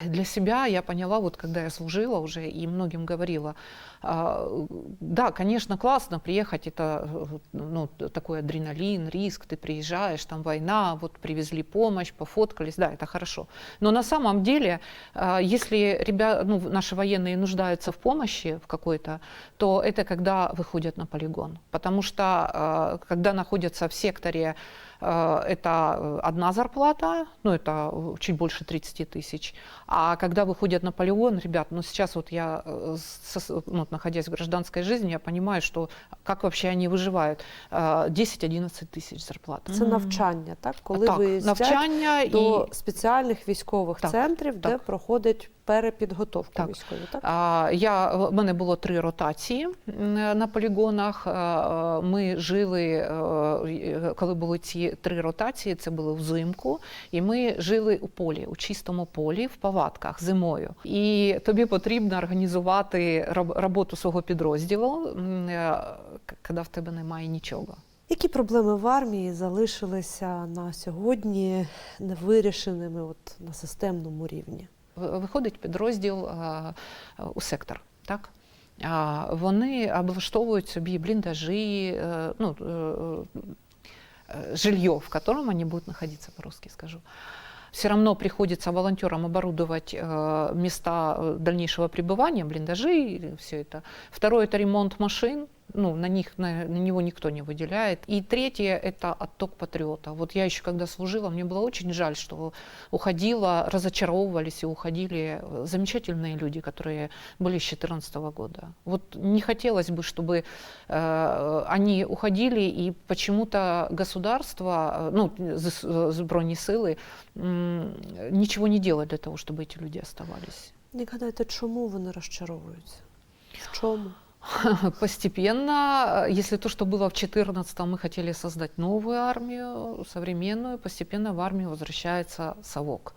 Для себя я поняла, вот когда я служила уже и многим говорила, а, да, конечно, классно приехать, это э, ну, такой адреналин, риск, ты приезжаешь, там война, вот привезли помощь, пофоткались, да, это хорошо. Но на самом деле, а, если ребята, ну, наши военные нуждаются в помощи в какой-то, то это когда выходят на полигон. Потому что а, когда находятся в секторе это одна зарплата, ну это чуть больше 30 тысяч. А когда выходят на полигон, ребят, ну сейчас вот я, э, со- ну, находясь в гражданской жизни, я понимаю, что как вообще они выживают. Э, 10-11 тисяч зарплата. Це навчання, так? Коли так, виїздять навчання до і спеціальних військових Так, центрів, де так. проходить перепідготовку Так. військові, так? А, Я, в мене було три ротації м, на полігонах. А, Ми жили, е, коли були ці три ротації, це було взимку, і ми жили у полі, у чистому полі, в палатках зимою. І тобі потрібно організувати роботу свого підрозділу, е, коли в тебе немає нічого. Які проблеми в армії залишилися на сьогодні невирішеними от, на системному рівні? Виходить підрозділ а, у сектор, так? А, Вони облаштовують собі бліндажі, е, ну, е, е, жилье, в котором вони будуть знаходитися, по-русски скажу Все равно приходится волонтерам оборудовать э, места э, дальнейшего пребывания, блиндажи, все это. Второе это ремонт машин, ну, на, них, на, на него никто не выделяет. И третье это отток патриота. Вот я еще когда служила, мне было очень жаль, что уходила, разочаровывались и уходили э, замечательные люди, которые были с 2014 года. Вот не хотелось бы, чтобы э, они уходили, и почему-то государство, э, ну, збройні сили, м, ничего не делает для того, чтобы эти люди оставались. Як гадаєте, чому вони розчаровуються? В чому? Постепенно, э, если то, что было в 2014 мы хотели создать новую армию, современную, постепенно в армию возвращается совок.